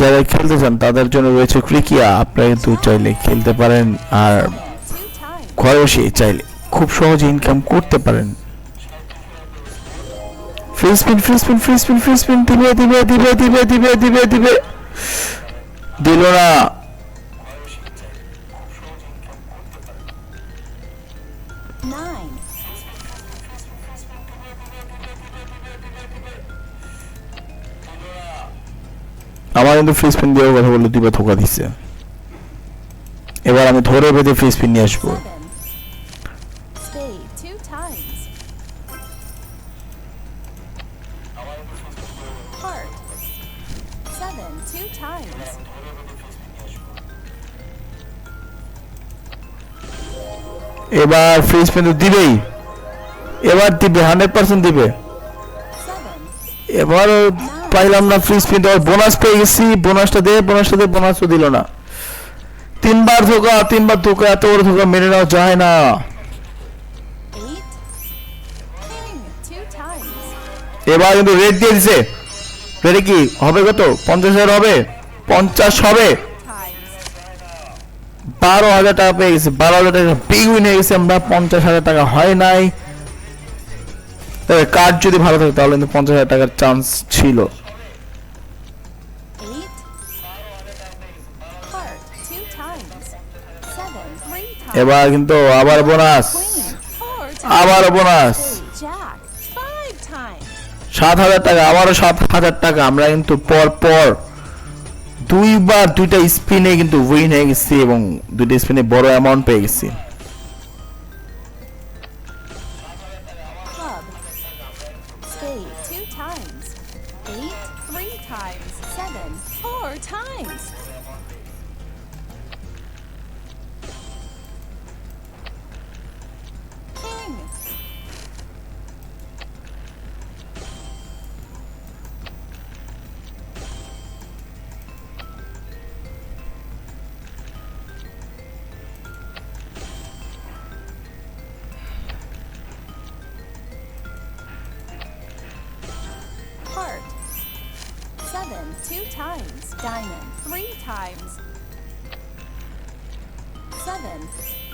যারা খেলতে চান, তাদের জন্য রয়েছে ক্রিকিয়া। আপনারা কিন্তু চাইলে খেলতে পারেন আর ঘরে বসে চাইলে খুব সহজে ইনকাম করতে পারেন। Free spin free spin free spin free spin দিবে দিবে দিবে দিবে দিবে দিবে দিবে। দিল না. আমার কিন্তু ফ্রি স্পিন দিয়ে কথা বলল দিবে ধোকা দিচ্ছে। এবার আমি ধরে বেঁধে ফ্রি স্পিন নিয়ে আসব. এবার ফ্রি স্পিন তো দিবেই। এবার দিবে হান্ড্রেড পার্সেন্ট দিবে। এবার পাইলাম না ফ্রি স্পিন দেওয়ার বোনাস পেয়ে গেছি। বোনাসটা দে বোনাসটা দে বোনাসও দিল না। তিনবার ধোকা তিনবার ধোকা, এত বড় ধোকা মেনে নেওয়া যায় না. এবার কিন্তু রেড দিয়ে দিছে। রেডে কি? হবে কত? পঞ্চাশ হাজার হবে? পঞ্চাশ হবে. বারো হাজার টাকা পেয়ে গেছি। বারো হাজার টাকা বিগ উইন হয়ে গেছে। আমরা পঞ্চাশ হাজার টাকা হয় নাই। তবে কার্ড যদি ভালো থাকে, তাহলে কিন্তু পঞ্চাশ হাজার টাকার চান্স ছিল। এবার কিন্তু আবার বোনাস। আবার বোনাস. সাত হাজার টাকা আবারও সাত হাজার টাকা। আমরা কিন্তু পর পর দুইবার দুইটা স্পিনে কিন্তু উইন হয়ে গেছি এবং দুইটা স্পিনে বড় অ্যামাউন্ট পেয়ে গেছি। King. Heart. Seven two times. Diamond three times. Seven.